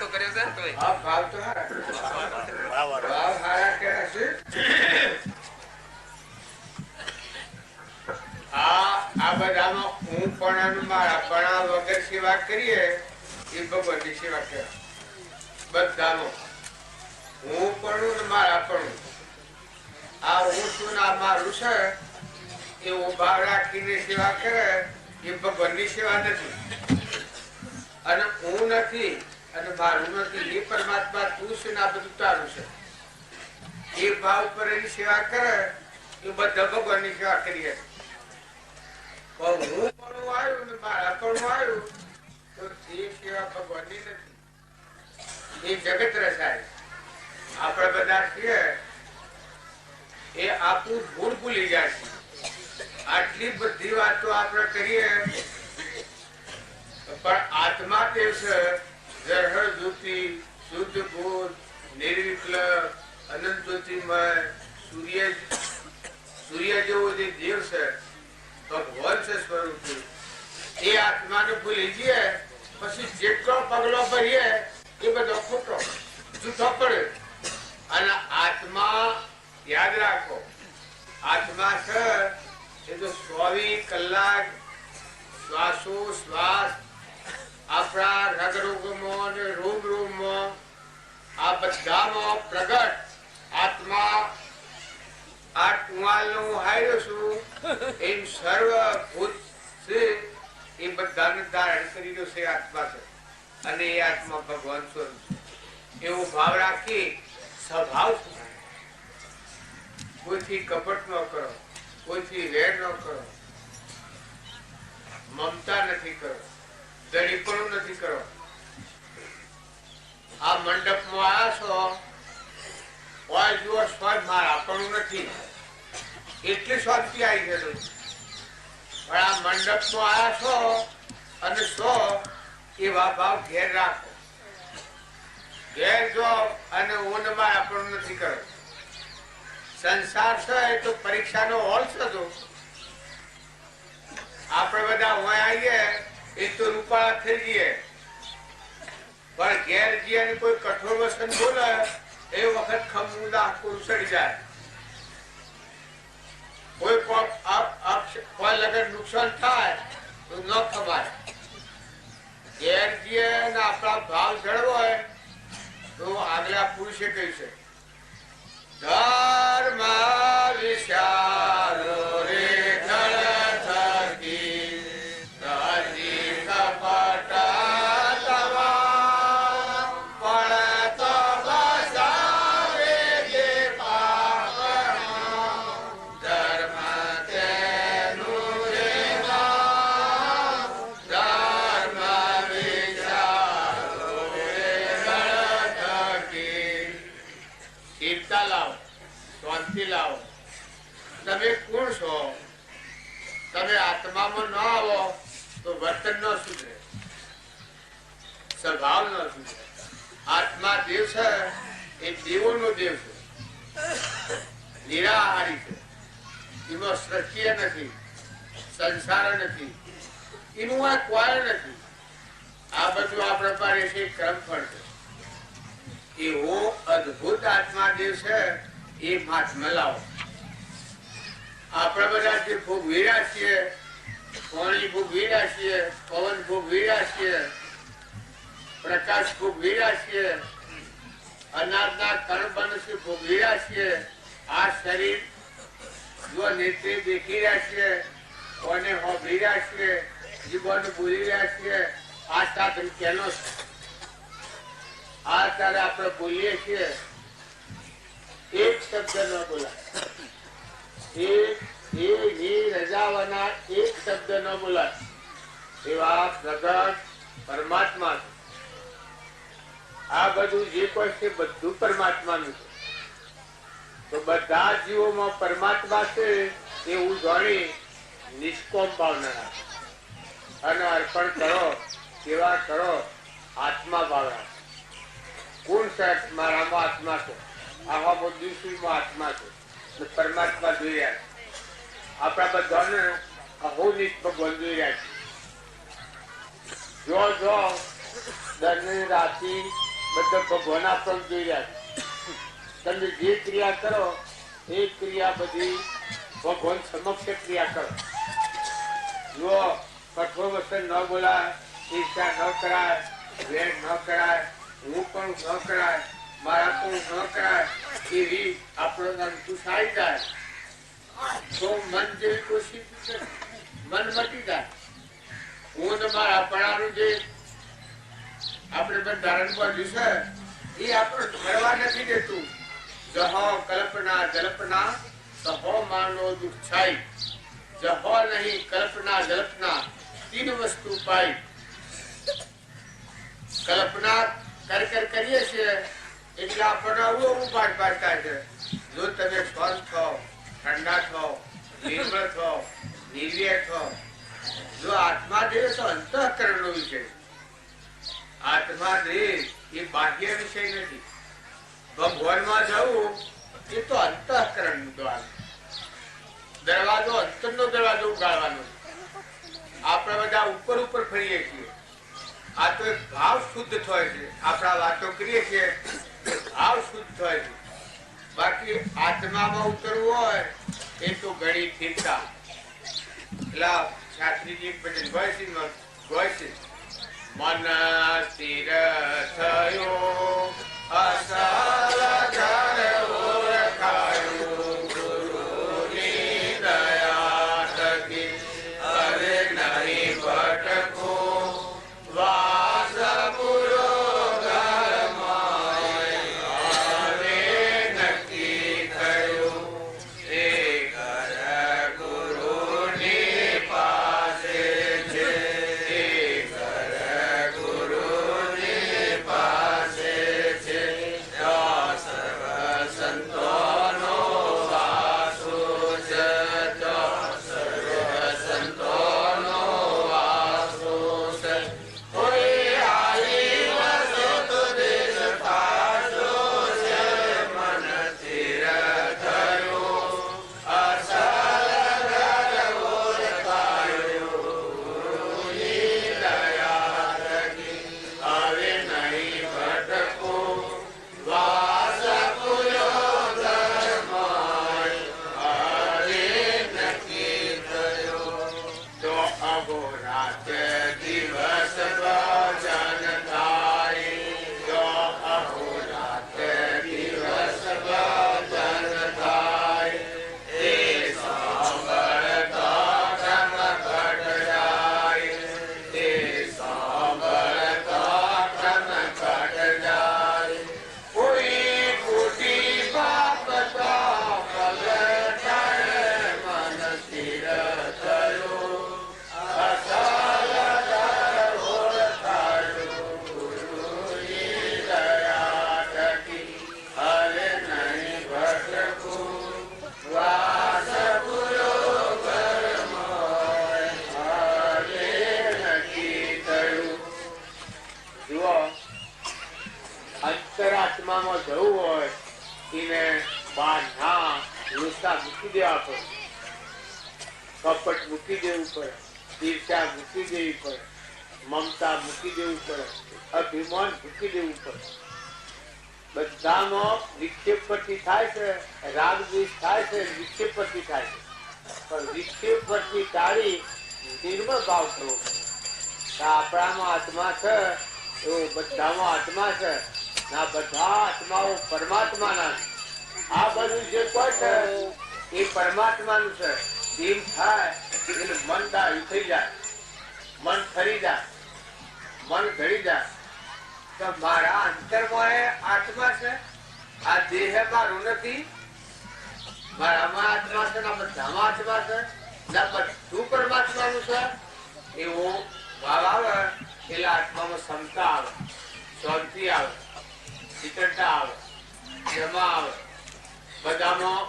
તો કર્યો છે તોય આ ભાવ તો હારા ભાવ હારા કે છે. આ આ બધામાં હું પણ અને મારા પણ વગર સેવા કરીએ એ ભગવાનની સેવા કહેવાય. બધાનો. હું પણ ને મારા પણ. આ હું છું ને આ મારું છે એ ઊભા રાખીને સેવા કરે એ ભગવાનની સેવા નથી. અને હું નથી અને મારું નથી એ પરમાત્મા તું છે આ બધું તારું છે. એ ભાવ પર એની સેવા કરે, એ બધા ભગવાનની સેવા એ સેવા ભગવાનની નથી. જગત રસાય આપણે બધા છીએ, એ આપણું ભૂલ ભૂલી જાય આટલી બધી વાતો આપણે કરીએ, પણ આત્મા તે છે પછી જેટલો પગલો ભરીએ, એ બધો ખોટો જૂઠો પડે. અને આત્મા યાદ રાખો, આત્મા છે, એ તો ચોવીસ કલાક શ્વાસો, શ્વાસ આપણા રગરોગમાં અને રોગ રોગમાં આ બધામાં પ્રગટ આત્મા, આ ટુવાલનો હું હાર્યો છું. એ સર્વ ભૂત છે. એ બધાને ધારણ કરીને છે આત્મા છે. અને એ આત્મા ભગવાન સ્વરૂપ છે. એવો ભાવ રાખી સ્વભાવ. કોઈથી કપટ ન કરો. કોઈથી વેર ન કરો. મમતા નથી કરો. દળીપણું નથી કરો આ છો, કોઈ નથી. એટલી શાંતિ આવી ગયેલું આ મંડપમાં આવ્યા છો અને ઘેર રાખો. ઘેર જો અને ઊન આપણું નથી કરો સંસાર છે એ તો પરીક્ષાનો હોલ છે તો. આપણે બધા હોય આવીએ એ તો રૂપા થઈ ગયે પણ ઘેર જઈએ કોઈ કઠોર વસન બોલે, એ વખત ખમુદા આખું જાય. કોઈ લગન નુકસાન થાય, તો ન ખબર ઘેર અને આપણા ભાવ જળવો હોય તો આગલા પુરુષે કહ્યું છે, ધર્મ વિશાલો તમે કોણ છો? તમે આત્મામાં ન આવો તો વર્તન ન સુધરે. સ્વભાવ નથી આત્મા દેવ છે, એ દેવોનો દેવ છે. નિરાહારી છે. એમાં સત્ય નથી, સંસાર નથી, એનું આ કોઈ નથી. આ બધું આપણા પાસે છે ક્રમ પણ છે. એવો અદભુત આત્મા દેવ છે, એ માથ લાવો આપણે બધા જે ભોગવી રહ્યા છીએ પાણી ભોગવી રહ્યા છીએ પવન ભોગવી રહ્યા છીએ પ્રકાશ ભોગવ્યા છીએ. અનાજના કણ બનશે ભોગવ્યા છીએ. આ શરીર જો નેત્રી દેખી રહ્યા છીએ, કોને હોભી રહ્યા છીએ જીવન બોલી રહ્યા છીએ, આ સાધન કેનો આ ત્યારે આપણે બોલીએ છીએ. એક શબ્દ ન બોલાય. એ રજાવાના એક શબ્દ ન બોલાય. એવા પ્રગટ પરમાત્મા છે. આ બધું જે કોઈ છે બધું પરમાત્માનું છે. તો બધા જીવોમાં પરમાત્મા છે એવું જાણી નિષ્કોમ ભાવના રાખો અને અર્પણ કરો, સેવા કરો, આત્મા ભાવ રાખો કોણ સાહેબ મારામાં આત્મા છે. આવા બધું આત્મા છે. પરમાત્મા જોઈ રહ્યા છે. આપણા બધાને અહોનિત ભગવાન જોઈ રહ્યા છે. જો જો, દરની રાતી બધા ભગવાન આપણને જોઈ રહ્યા તમે જે ક્રિયા કરો, એ ક્રિયા બધી ભગવાન સમક્ષ ક્રિયા કરો. જુઓ, કઠોર વસ્તુ ન બોલાય ઈર્ષા ન કરાય વેર ન કરાય, હું પણ ન કરાય, મારા પણ ન કરાય, એવી આપણો અંકુશ આવી જાય? તો મન જેવી કોશિશ મન મટી જાય. હું ને મારા પણાનું જે આપણે બંધારણ બાંધ્યું છે. એ આપણે ભરવા નથી દેતું. જહો કલ્પના જલ્પના, સહો માનો દુઃખાઈ જહો નહીં કલ્પના જલ્પના, તીન વસ્તુ પાઈ કલ્પના કર કર કરીએ છીએ, એટલે આપણને આવું આવું પાઠ પાડતા છે. જો તમે સ્વસ્થ થો ઠંડા થો નિર્મળ થો નિર્વ્ય થો જો આત્મા દેવ તો અંતઃકરણ નો વિષય આત્મા દેહ એ બાહ્ય વિષય દરવાજો ઉગાડવાનો. આપણે બધા ઉપર ઉપર ફરીએ છીએ. આ તો ભાવ શુદ્ધ થાય છે. આપણા વાતો કરીએ છીએ, ભાવ શુદ્ધ થાય છે. બાકી આત્મામાં ઉતરવું હોય, એ તો ઘણી ચિંતા. એટલે શાસ્ત્રીજી ભજન ગાય છે. ને ગાય અંતરાત્મામાં જવું હોય, એને બાંધા લુસા મૂકી દેવા પડે. કપટ મૂકી દેવું પડે ઈર્ષા મૂકી દેવી પડે, મમતા મૂકી દેવું પડે, અભિમાન મૂકી દેવું પડે. બધામાં વિક્ષેપતિ થાય છે રાગ દ્વેષ થાય છે વિક્ષેપતિ થાય છે. પણ વિક્ષેપતિ ટાળી નિર્મળ ભાવ પડે. આપણામાં આત્મા છે, એવો બધામાં આત્મા છે ને, બધા આત્માઓ પરમાત્માના આ બધું જે કોઈ છે, એ પરમાત્માનું છે. એમ થાય, એટલે મન દાયું થઈ જાય. મન ફરી જાય. મન ઘડી જાય. તો મારા અંતરમાં એ આત્મા છે. આ દેહ મારું નથી. મારામાં આત્મા છે, ના બધામાં આત્મા છે. ના, બધું પરમાત્માનું છે. એવું ભાવ આવે, એટલે આત્મામાં ક્ષમતા આવે, શાંતિ આવે. શીતળતા આવે ક્ષમા આવે. બધામાં